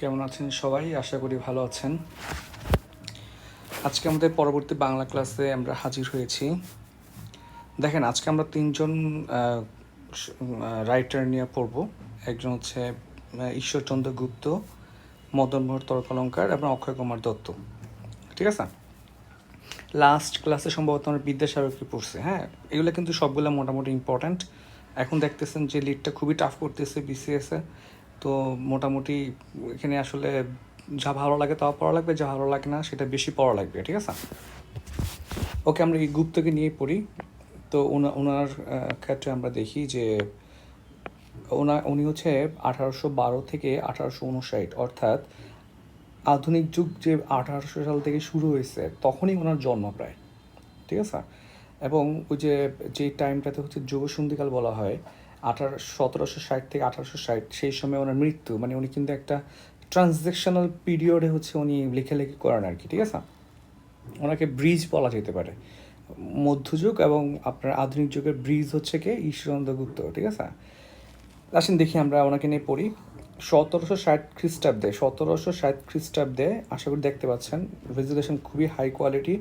কেমন আছেন সবাই? আশা করি ভালো আছেন। আজকে আমাদের পরবর্তী বাংলা ক্লাসে আমরা হাজির হয়েছি। দেখেন, আজকে আমরা তিনজন রাইটার নিয়ে পড়ব। একজন হচ্ছে ঈশ্বরচন্দ্র গুপ্ত, মদন মোহর তর্কালঙ্কার এবং অক্ষয় কুমার দত্ত। ঠিক আছে? লাস্ট ক্লাসে সম্ভবত আমরা বিদ্যাসাগরকে পড়ছে হ্যাঁ? এগুলো কিন্তু সবগুলো মোটামুটি ইম্পর্ট্যান্ট এখন দেখতেছেন যে লিডটা খুবই টাফ করতেছে বিসিএসে তো মোটামুটি এখানে আসলে যা ভালো লাগে তা পড়া লাগবে, যা ভালো লাগে না সেটা বেশি পড়া লাগবে, ঠিক আছে? ওকে, আমরা এই গুপ্তকে নিয়েই পড়ি। তো ওনা- ওনার ক্ষেত্রে আমরা দেখি যে ওনা, উনি হচ্ছে আঠারোশো বারো থেকে আঠারোশো উনষাট, অর্থাৎ আধুনিক যুগ যে আঠারোশো সাল থেকে শুরু হয়েছে, তখনই ওনার জন্ম প্রায়, ঠিক আছে? এবং ওই যে যে টাইমটাতে হচ্ছে যুগসন্ধিকাল বলা হয় আঠারো, সতেরোশো ষাট থেকে আঠারোশো ষাট, সেই সময় ওনার মৃত্যু। মানে উনি কিন্তু একটা ট্রানজেকশনাল পিরিয়ডে হচ্ছে উনি লেখালেখি করেন আর কি, ঠিক আছে? ওনাকে ব্রিজ বলা যেতে পারে। মধ্যযুগ এবং আপনার আধুনিক যুগের ব্রিজ হচ্ছে কে? ঈশ্বরচন্দ্র গুপ্ত, ঠিক আছে? আসেন দেখি আমরা ওনাকে নিয়ে পড়ি। সতেরোশো ষাট খ্রিস্টাব্দে, সতেরোশো ষাট খ্রিস্টাব্দে, আশা করি দেখতে পাচ্ছেন রেজুলেশন খুবই হাই কোয়ালিটি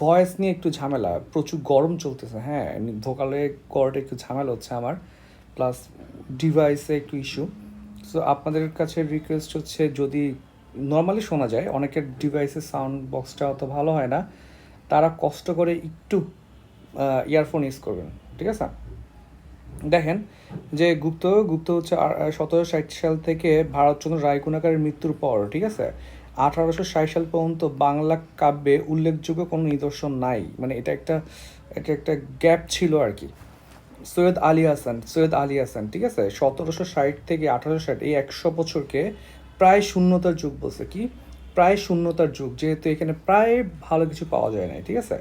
ভয়েস নিয়ে একটু ঝামেলা, প্রচুর গরম চলতেছে হ্যাঁ ভোকালে কর্ডে একটু ঝামেলা হচ্ছে আমার। প্লাস ডিভাইসে একটু ইস্যু সো আপনাদের কাছে রিকোয়েস্ট হচ্ছে, যদি নর্মালি শোনা যায়, অনেকের ডিভাইসের সাউন্ড বক্সটা অত ভালো হয় না, তারা কষ্ট করে একটু ইয়ারফোন ইউজ করবেন, ঠিক আছে? দেখেন, যে গুপ্ত গুপ্ত হচ্ছে সতেরোশো ষাট সাল থেকে ভারতচন্দ্র রায়গুণাকারের মৃত্যুর পর, ঠিক আছে? আঠারোশো ষাট সাল পর্যন্ত বাংলা কাব্যে উল্লেখযোগ্য কোনো নিদর্শন নাই। মানে এটা একটা এটা একটা গ্যাপ ছিল আর কি। সৈয়দ আলী হাসান, সৈয়দ আলী হাসান, ঠিক আছে? সতেরোশো ষাট থেকে আঠারোশো ষাট, এই একশো বছরকে প্রায় শূন্যতার যুগ বলছে কি? প্রায় শূন্যতার যুগ, যেহেতু এখানে প্রায় ভালো কিছু পাওয়া যায় না ঠিক আছে?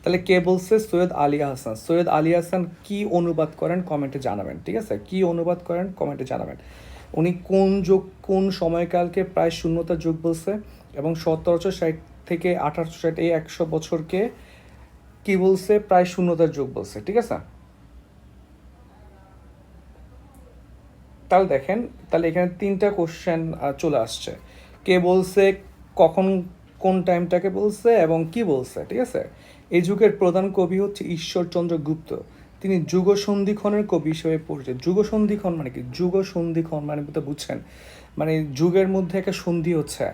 তাহলে কে বলছে? সৈয়দ আলী হাসান। সৈয়দ আলী হাসান কি অনুবাদ করেন? কমেন্টে জানাবেন, ঠিক আছে? কি অনুবাদ করেন? কমেন্টে জানাবেন। উনি কোন যুগ, কোন সময়কালকে প্রায় শূন্যতার যুগ বলছে? এবং সতেরোশো ষাট থেকে আঠারোশো ষাট, এই একশো বছরকে কি বলছে? প্রায় শূন্যতার যুগ বলছে, ঠিক আছে? তাহলে দেখেন, তাহলে এখানে তিনটা কোশ্চেন চলে আসছে। কে বলছে, কখন কোন টাইমটাকে বলছে এবং কি বলছে, ঠিক আছে? এই যুগের প্রধান কবি হচ্ছে ঈশ্বরচন্দ্র গুপ্ত। তিনি যুগ সন্ধিক্ষণের কবি হিসেবে পরিচিত। যুগ সন্ধিক্ষণ মানে কি? যুগ সন্ধিক্ষণ মানে তো বুঝছেন? মানে যুগের মধ্যে একটা সন্ধি হচ্ছে।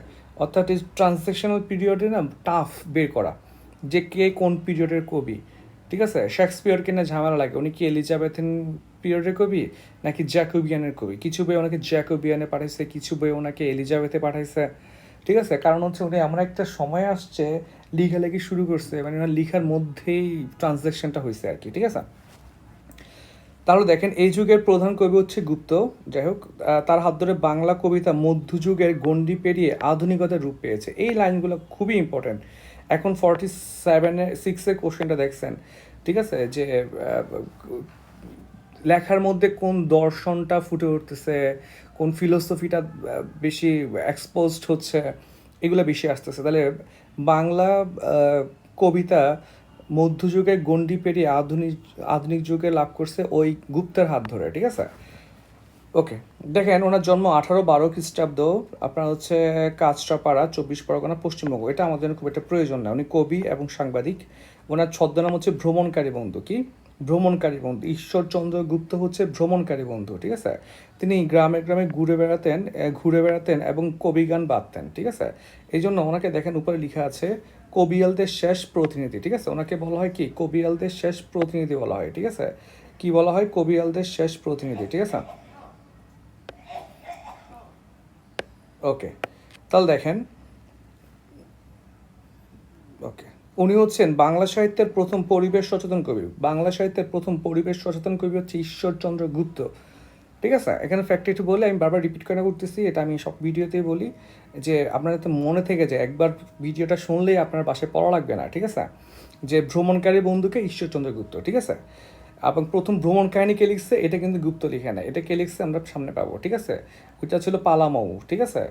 অর্থাৎ এই ট্রানজেকশনাল পিরিয়ডে না টাফ বের করা। যে কে কোন পিরিয়ডের কবি, ঠিক আছে? শেক্সপিয়রকে না ঝামেলা লাগে। উনি কি এলিজাবেথেন পিরিয়ডের কবি নাকি জ্যাকোবিয়ানের কবি? কিছু বই ওনাকে জ্যাকোবিয়ানে পাঠাইছে, কিছু বই ওনাকে এলিজাবেথে পাঠাইছে। ঠিক আছে? কারণ হচ্ছে উনি এমন একটা সময় আসছে, লেখালেখি শুরু করছে মানে ওনার লিখার মধ্যেই ট্রানজ্যাকশনটা হয়েছে আর কি, ঠিক আছে? তাহলে দেখেন, এই যুগের প্রধান কবি হচ্ছে গুপ্ত। যাই হোক তার হাত ধরে বাংলা কবিতা মধ্যযুগের গণ্ডি পেরিয়ে আধুনিকতার রূপ পেয়েছে। এই লাইনগুলো খুবই ইম্পর্ট্যান্ট এখন ফর্টি সেভেনে সিক্সের কোশ্চেনটা দেখছেন। ঠিক আছে? যে লেখার মধ্যে কোন দর্শনটা ফুটে উঠতেছে, কোন ফিলোসফিটা বেশি এক্সপোজড হচ্ছে, এগুলো বেশি আসতেছে। তাহলে বাংলা কবিতা মধ্যযুগে গণ্ডি পেরিয়ে আধুনিক আধুনিক যুগে লাভ করছে ওই গুপ্তের হাত ধরে, ঠিক আছে? ওকে, দেখেন, ওনার জন্ম আঠারো বারো খ্রিস্টাব্দ। আপনার হচ্ছে কাঁচরাপাড়া, চব্বিশ পরগনা, পশ্চিমবঙ্গ। এটা আমাদের খুব একটা প্রয়োজন না। উনি কবি এবং সাংবাদিক। ওনার ছদ্মনাম হচ্ছে ভ্রমণকারী বন্ধু। কি? ভ্রমণকারী বন্ধু। ঈশ্বরচন্দ্র গুপ্ত হচ্ছে ভ্রমণকারী বন্ধু, ঠিক আছে? তিনি গ্রামে গ্রামে ঘুরে বেড়াতেন ঘুরে বেড়াতেন এবং কবি গান বাঁধতেন ঠিক আছে? এই জন্য ওনাকে দেখেন উপরে লেখা আছে, কবিয়ালদের শেষ প্রতিনিধি ঠিক আছে? ওনাকে বলা হয় কি? কবিয়ালদের শেষ প্রতিনিধি বলা হয়, ঠিক আছে? কি বলা হয়? কবিয়ালদের শেষ প্রতিনিধি ঠিক আছে? ওকে। তাহলে দেখেন, ওকে। উনি হচ্ছেন বাংলা সাহিত্যের প্রথম পরিবেশ সচেতন কবি বাংলা সাহিত্যের প্রথম পরিবেশ সচেতন কবি হচ্ছে ঈশ্বরচন্দ্র গুপ্ত। ঠিক আছে? এখানে ফ্যাক্ট একটু বলে, আমি বারবার রিপিট করে করতেছি, এটা আমি সব ভিডিওতেই বলি, যে আপনার যাতে মনে থেকে যায়, একবার ভিডিওটা শুনলেই আপনার বাসায় পড়া লাগবে না, ঠিক আছে? যে ভ্রমণকারী বন্ধুকে ঈশ্বরচন্দ্র গুপ্ত, ঠিক আছে? এবং প্রথম ভ্রমণ কাহিনী কে লিখছে, এটা কিন্তু গুপ্ত লিখে না এটা কে লিখছে, আমরা সামনে পাবো, ঠিক আছে? ওইটা ছিল পালামৌ, ঠিক আছে?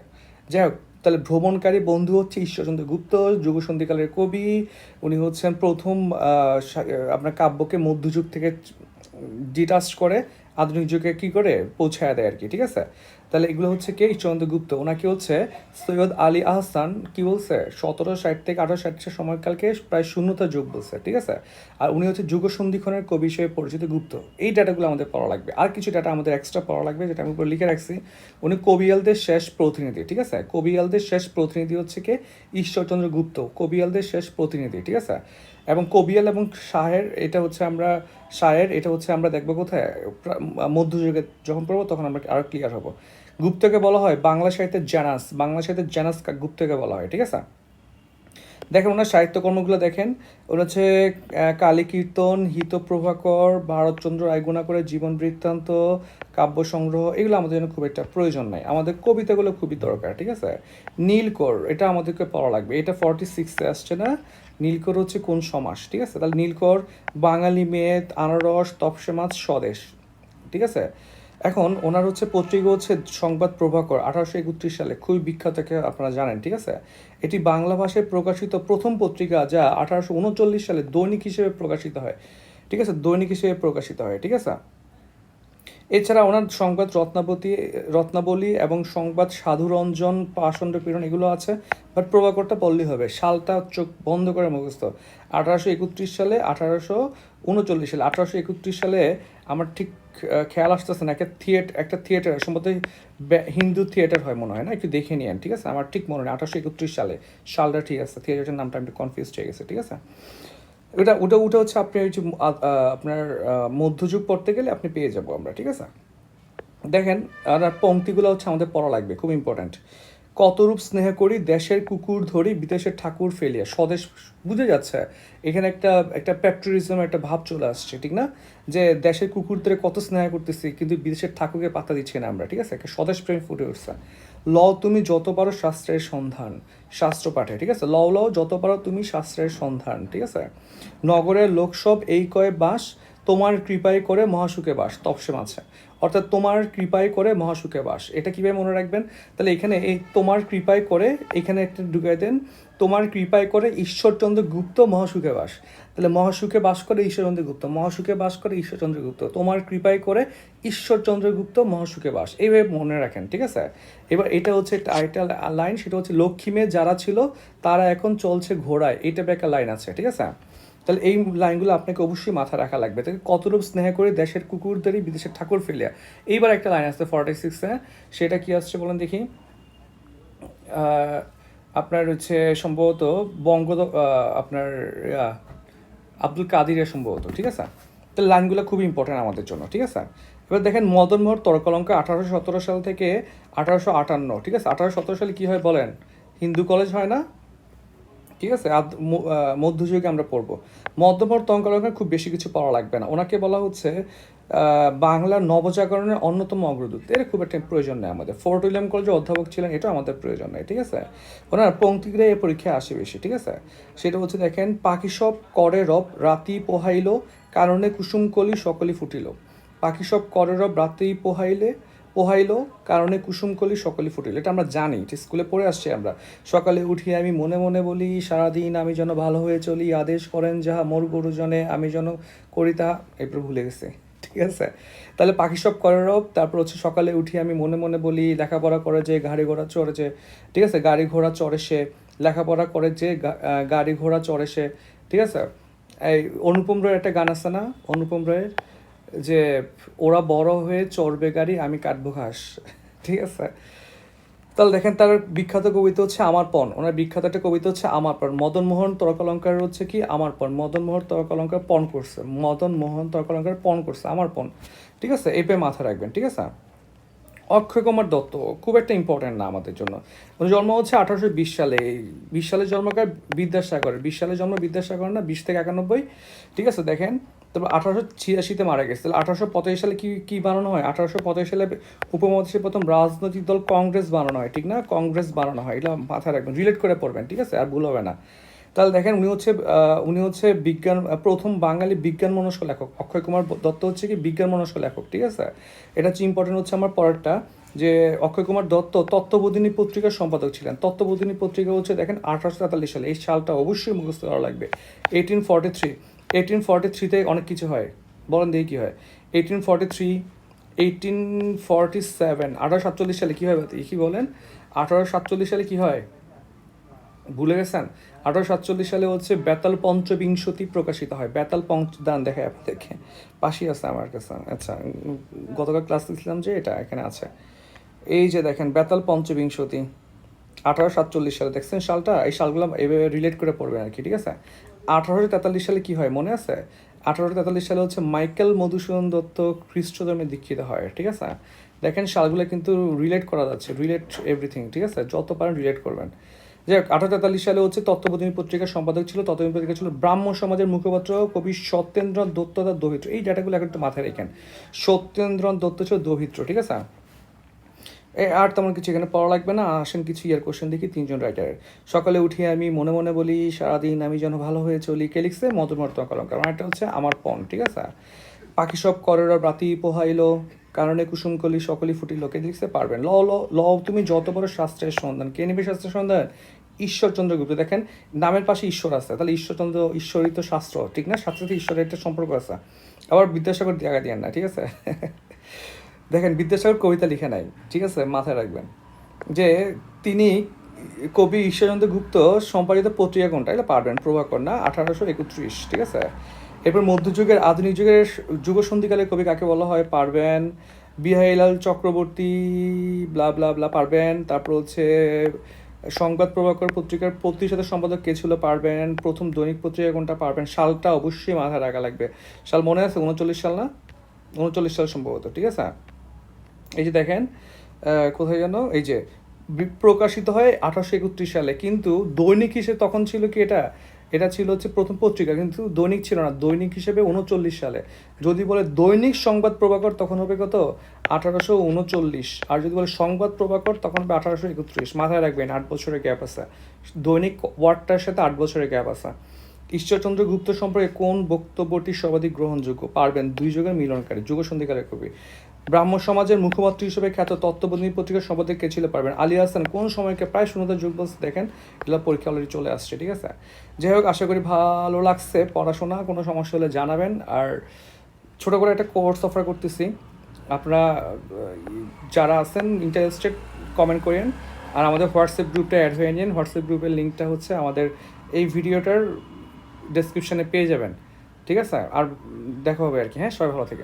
যাই হোক তাহলে ভ্রমণকারী বন্ধু হচ্ছে ঈশ্বরচন্দ্র গুপ্ত, যুগসন্ধিকালের কবি। উনি হচ্ছেন প্রথম আপনার কাব্যকে মধ্যযুগ থেকে ডিটাচ করে, আধুনিক যুগে কি করে পৌঁছায় দেয় আর কি, ঠিক আছে? তাহলে এগুলো হচ্ছে কে? ঈশ্বরচন্দ্র গুপ্ত ওনাকে হচ্ছে সৈয়দ আলী আহসান কি বলছে? সতেরো ষাট থেকে আঠারো ষাট সময়কালকে প্রায় শূন্যতা যুগ বলছে, ঠিক আছে? আর উনি হচ্ছে যুগ সন্ধিক্ষণের কবি হিসেবে পরিচিত গুপ্ত। এই ডাটাগুলো আমাদের পড়া লাগবে। আর কিছু ডাটা আমাদের এক্সট্রা পড়া লাগবে যেটা আমি উপরে লিখে রাখছি। উনি কবিয়ালদের শেষ প্রতিনিধি, ঠিক আছে? কবিয়ালদের শেষ প্রতিনিধি হচ্ছে কে? ঈশ্বরচন্দ্র গুপ্ত। কবিয়ালদের শেষ প্রতিনিধি, ঠিক আছে? এবং কবিয়াল এবং শাহের, এটা হচ্ছে আমরা শায়ের এটা হচ্ছে আমরা দেখব কোথায়? মধ্যযুগে যখন পড়ব তখন আমরা আরও ক্লিয়ার হব। গুপ্তকে বলা হয় বাংলা সাহিত্যের জানাস, বাংলা সাহিত্যের জানাস গুপ্তকে বলা হয়, ঠিক আছে? দেখেন, ওনার সাহিত্যকর্মগুলো দেখেন ওরা হচ্ছে কালী কীর্তন হিত প্রভাকর ভারতচন্দ্র রায়গুণা করে জীবন বৃত্তান্ত, কাব্য সংগ্রহ, এগুলো আমাদের জন্য খুব একটা প্রয়োজন নাই। আমাদের কবিতাগুলো খুবই দরকার, ঠিক আছে? নীলকর, এটা আমাদেরকে পড়া লাগবে। এটা ফর্টি সিক্সে আসছে না? নীলকর হচ্ছে কোন সমাস, ঠিক আছে? তাহলে নীলকর, বাঙালি মেদ, আনারস, তপসে মাছ, স্বদেশ, ঠিক আছে? এখন ওনার হচ্ছে পত্রিকা হচ্ছে সংবাদ প্রভাকর আঠারোশো একত্রিশ সালে, খুবই বিখ্যাত আপনারা জানেন, ঠিক আছে? এটি বাংলা ভাষায় প্রকাশিত প্রথম পত্রিকা যা আঠারোশো উনচল্লিশ সালে দৈনিক হিসেবে প্রকাশিত হয়, ঠিক আছে? দৈনিক হিসেবে প্রকাশিত হয়, ঠিক আছে? এছাড়া ওনার সংবাদ রত্নাবতী, রত্নাবলী এবং সংবাদ সাধুরঞ্জন পাষণ্ড পীড়ন এগুলো আছে বাট প্রভাকরটা পড়লেই হবে। সালটা চোখ বন্ধ করে মুখস্থ। আঠারোশো একত্রিশ সালে, আঠারোশো উনচল্লিশ সালে, আঠারোশো একত্রিশ সালে আমার ঠিক খেয়াল আসতেছে না, একটা থিয়েটার একটা থিয়েটার, সম্ভবত হিন্দু থিয়েটার হয় মনে হয় না? একটু দেখে নিয়েন, ঠিক আছে? আমার ঠিক মনে নেই, আঠারোশো একত্রিশ সালে। সালটা ঠিক আছে থিয়েটারের নামটা আমি কনফিউজ হয়ে গেছে, ঠিক আছে? ওটা ওটা ওটা হচ্ছে আপনি ওই যে আপনার মধ্যযুগ পড়তে গেলে আপনি পেয়ে যাব আমরা, ঠিক আছে? দেখেন, আর পংক্তিগুলো হচ্ছে আমাদের পড়া লাগবে, খুব ইম্পর্ট্যান্ট কতরূপ স্নেহ করি, দেশের কুকুর ধরি, বিদেশের ঠাকুর ফেলিয়া স্বদেশ, বুঝে যাচ্ছে? এখানে একটা একটা প্যাট্রিজম একটা ভাব চলে আসছে, ঠিক না? যে দেশের কুকুরদের কত স্নেহ করতেছি, কিন্তু বিদেশের ঠাকুরকে পাত্তা দিচ্ছি না আমরা, ঠিক আছে? একটা স্বদেশ প্রেম ফুটে উঠছে। ল তুমি যত পারো শাস্ত্রের সন্ধান, শাস্ত্র পাঠে, ঠিক আছে? ল ল যত পারো তুমি শাস্ত্রের সন্ধান, ঠিক আছে? নগরের লোকসব এই কয়ে বাস তোমার কৃপায় করে মহাসুখে বাস তপসে মাছে অর্থাৎ তোমার কৃপায় করে মহাসুখে বাস। এটা কীভাবে মনে রাখবেন? তাহলে এখানে এই তোমার কৃপায় করে এখানে একটা ঢুকাই দেন, তোমার কৃপায় করে ঈশ্বরচন্দ্র গুপ্ত মহাসুখে বাস। তাহলে মহাসুখে বাস করে ঈশ্বরচন্দ্র গুপ্ত, মহাসুখে বাস করে ঈশ্বরচন্দ্র গুপ্ত। তোমার কৃপায় করে ঈশ্বরচন্দ্র গুপ্ত মহাসুখে বাস। এইভাবে মনে রাখেন, ঠিক আছে? এবার এটা হচ্ছে একটা আরেকটা লাইন সেটা হচ্ছে লক্ষ্মীমে যারা ছিল, তারা এখন চলছে ঘোড়ায়। এইটা একটা লাইন আছে, ঠিক আছে? তাহলে এই লাইনগুলো আপনাকে অবশ্যই মাথা রাখা লাগবে। তাহলে কতরূপ স্নেহ করে দেশের কুকুরদেরই বিদেশের ঠাকুর ফেলিয়া। এইবার একটা লাইন আসছে ফর্টি সিক্সে সেটা কি আসছে বলেন দেখি। আপনার হচ্ছে সম্ভবত বঙ্গ আপনার আব্দুল কাদিরের সম্ভবত, ঠিক আছে? তো লাইনগুলো খুব ইম্পর্টেন্ট আমাদের জন্য, ঠিক আছে? এবার দেখেন মদন মোহর তর্কলঙ্কা আঠারোশো সতেরো সাল থেকে আঠারোশো আটান্ন, ঠিক আছে? আঠারোশো সতেরো সালে কী হয় বলেন? হিন্দু কলেজ হয় না? ঠিক আছে? আহ, মধ্যযুগে আমরা পড়ব। মধ্যমর তঙ্কলঙ্কার খুব বেশি কিছু পড়া লাগবে না। ওনাকে বলা হচ্ছে বাংলার নবজাগরণের অন্যতম অগ্রদূত। এর খুব একটা প্রয়োজন নেই আমাদের। ফোর্ট উইলিয়াম কলেজের অধ্যাপক ছিলেন এটা আমাদের প্রয়োজন নেই ঠিক আছে? ওনার পঙ্ক্তিগুলো এই পরীক্ষায় আসে বেশি ঠিক আছে? সেটা হচ্ছে দেখেন পাখি সব করে রব রাতি পোহাইল কারণে কুসুমকলি সকলি ফুটিল। পাখি সব করে রব রাতি পোহাইলে পোহাইলো, কারণে কুসুমকলি সকলে ফুটিল এটা আমরা জানি ঠিক স্কুলে পড়ে আসছি আমরা। সকালে উঠি আমি মনে মনে বলি, সারাদিন আমি যেন ভালো হয়ে চলি, আদেশ করেন যাহা মোর গুরুজনে, আমি যেন করি তা। এরপর ভুলে গেছে, ঠিক আছে? তাহলে পাখি সব করে রব, তারপর হচ্ছে সকালে উঠি আমি মনে মনে বলি, লেখাপড়া করে যে গাড়ি ঘোড়া চড়ে যে, ঠিক আছে? গাড়ি ঘোড়া চড়ে সে, লেখাপড়া করে যে গাড়ি ঘোড়া চড়ে সে, ঠিক আছে? এই অনুপম রায়ের একটা গান আছে না? অনুপম রায়ের? যে ওরা বড় হয়ে চড়বে গাড়ি, আমি কাটবো ঘাস ঠিক আছে? তাহলে দেখেন, তার বিখ্যাত কবিতা হচ্ছে আমার পণ। ওনার বিখ্যাত একটা কবিতা হচ্ছে আমার পণ। মদন মোহন তর্কালঙ্কার হচ্ছে কি? আমার পণ। মদন মোহন তর্কালঙ্কার পণ করছে। মদন মোহন তর্কালঙ্কার পণ করছে। আমার পণ। ঠিক আছে? এই পেয়ে মাথা রাখবেন। ঠিক আছে? অক্ষয় কুমার দত্ত, খুব একটা ইম্পর্টেন্ট না আমাদের জন্য। ওর জন্ম হচ্ছে আঠারোশো বিশ সালে। বিশ সালে জন্মকার বিদ্যাসাগরের। বিশ সালে জন্ম বিদ্যাসাগর না? বিশ থেকে একানব্বই। ঠিক আছে? দেখেন তারপর আঠারোশো ছিয়াশিতে মারা গেছে। তাহলে আঠারোশো পঁচাশি সালে কি, কী বানানো হয়? আঠারোশো পঁচাশি সালে উপমহাদেশের প্রথম রাজনৈতিক দল কংগ্রেস বানানো হয়, ঠিক না? কংগ্রেস বানানো হয় এটা মাথায় রাখবেন রিলেট করে পড়বেন, ঠিক আছে? আর ভুল হবে না। তাহলে দেখেন উনি হচ্ছে উনি হচ্ছে বিজ্ঞান, প্রথম বাঙালি বিজ্ঞান মনস্ক লেখক। অক্ষয় কুমার দত্ত হচ্ছে কি বিজ্ঞান মনস্ক লেখক, ঠিক আছে? এটা হচ্ছে ইম্পর্টেন্ট হচ্ছে আমার পরেরটা, যে অক্ষয় কুমার দত্ত তত্ত্ববোধিনী পত্রিকার সম্পাদক ছিলেন। তত্ত্ববোধিনী পত্রিকা হচ্ছে দেখেন আঠারোশো তেতাল্লিশ সালে, এই সালটা অবশ্যই মুখস্থ করা লাগবে। Eighteen forty three eighteen forty থ্রিতে অনেক কিছু হয়। বলেন দেখি কী হয়। Eighteen forty three eighteen forty seven আঠারো সাতচল্লিশ সালে কী হয় কী বলেন। আঠারো সাতচল্লিশ সালে কী হয়? ভুলে গেছেন? আঠারো সাতচল্লিশ সালে হচ্ছে বেতাল পঞ্চবিংশতি প্রকাশিত হয়। বেতাল পঞ্চ দান দেখে আপনাদেরকে। পাশেই আছে আমার কাছে। আচ্ছা গতকাল ক্লাস দিয়েছিলাম যে এটা এখানে আছে। এই যে দেখেন, বেতাল পঞ্চবিংশতি আঠারো সাতচল্লিশ সালে, দেখছেন সালটা? এই সালগুলো এভাবে রিলেট করে পড়বেন আর কি, ঠিক আছে? আঠারোশো তেতাল্লিশ সালে কি হয়, মনে আছে? আঠারোশো তেতাল্লিশ সালে হচ্ছে মাইকেল মধুসূদন দত্ত খ্রিস্ট ধর্মে দীক্ষিত হয়, ঠিক আছে? দেখেন সালগুলো কিন্তু রিলেট করা যাচ্ছে রিলেট এভরিথিং ঠিক আছে? যত পারেন রিলেট করবেন। যাই হোক আঠারো তেতাল্লিশ সালে হচ্ছে তত্ত্ববোধিনী পত্রিকার সম্পাদক ছিল তত্ত্ববোধিনী পত্রিকা ছিল ব্রাহ্ম সমাজের মুখপাত্র কবি সত্যেন্দ্রনাথ দত্ত তার দহিত্র। এই ডাটাগুলো এখন একটু মাথায় রেখেন। সত্যেন্দ্রনাথ দত্ত ছিল দহিত্র, ঠিক আছে? আর তেমন কিছু এখানে পড়া লাগবে না, আসেন কিছু ইয়ার কোশ্চেন দেখি, তিনজন রাইটারের সকালে উঠিয়ে আমি মনে মনে বলি, সারাদিন আমি যেন ভালো হয়ে চলি। কে মধুমর্ত কলঙ্কার কারণ একটা হচ্ছে আমার পণ, ঠিক আছে? পাখি সব করের রাতি পোহাইলো, কারণে কুসুম কলি সকলই ফুটিল কে লিখতে পারবেন। ল ল ল, তুমি যত বড় শাস্ত্রের সন্ধান, কে নেবে শাস্ত্রের সন্ধান? ঈশ্বরচন্দ্র গুপ্ত। দেখেন, নামের পাশে ঈশ্বর আছে, তাহলে ঈশ্বরচন্দ্র ঈশ্বরিত শাস্ত্র, ঠিক না? শাস্ত্রের ঈশ্বরের একটা সম্পর্ক আছে। আবার বিদ্যাসাগর জায়গা দিয়ে না, ঠিক আছে? দেখেন বিদ্যাসাগর কবিতা লিখে নাই, ঠিক আছে, মাথায় রাখবেন। যে তিনি কবি ঈশ্বরচন্দ্র গুপ্ত সম্পাদিত পত্রিকা কোনটা? এটা পারবেন, প্রভাকর না? আঠারোশো একত্রিশ, ঠিক আছে? এরপর মধ্যযুগের, আধুনিক যুগের যুগ সন্ধিকালের কবি কাকে বলা হয়? পারবেন। Biharilal Chakraborty, blah blah blah, পারবেন। তারপর হচ্ছে সংবাদ প্রভাকর পত্রিকার প্রতিশত সম্পাদক কে ছিল? পারবেন। প্রথম দৈনিক পত্রিকা কোনটা? পারবেন। সালটা অবশ্যই মাথায় রাখা লাগবে। সাল মনে আছে? উনচল্লিশ সাল না? উনচল্লিশ সাল সম্ভবত, ঠিক আছে? এই যে দেখেন কোথায় যেন? এই যে প্রকাশিত হয় আঠারোশো একত্রিশ সালে, কিন্তু দৈনিক হিসেবে তখন ছিল কি এটা? এটা ছিল হচ্ছে প্রথম পত্রিকা, কিন্তু দৈনিক ছিল না, দৈনিক হিসেবে উনচল্লিশ সালে। যদি বলে দৈনিক সংবাদ প্রভাকর, তখন হবে কত? আঠারোশো উনচল্লিশ। আর যদি বলে সংবাদ প্রভাকর, তখন হবে আঠারোশো একত্রিশ। মাথায় রাখবেন, আট বছরের গ্যাপ আছে। দৈনিক ওয়ার্ডটার সাথে আট বছরের গ্যাপ আছে। ঈশ্বরচন্দ্র গুপ্ত সম্পর্কে কোন বক্তব্যটি সর্বাধিক গ্রহণযোগ্য? পারবেন দুই যুগের মিলনকারী যুগ সন্ধিকালের কবি। ব্রাহ্ম সমাজের মুখপাত্র হিসেবে খ্যাত তত্ত্ববোধিনী পত্রিকার সম্পাদক কে ছিল পারবেন? আলী হাসান। কোন সময়কে প্রায় শূন্যতার যুগ বলছে? দেখেন, এগুলো পরীক্ষা অলরেডি চলে আসছে, ঠিক আছে? যাই হোক, আশা করি ভালো লাগছে পড়াশোনা, কোনো সমস্যা হলে জানাবেন। আর ছোটো করে একটা কোর্স অফার করতেছি। আপনারা যারা আছেন ইন্টারেস্টেড কমেন্ট করেন। আর আমাদের হোয়াটসঅ্যাপ গ্রুপটা অ্যাড হয়ে নিন। হোয়াটসঅ্যাপ গ্রুপের লিঙ্কটা হচ্ছে আমাদের এই ভিডিওটার ডেসক্রিপশনে পেয়ে যাবেন। ঠিক আছে? আর দেখা হবে আর কি। হ্যাঁ সবাই ভালো থেকে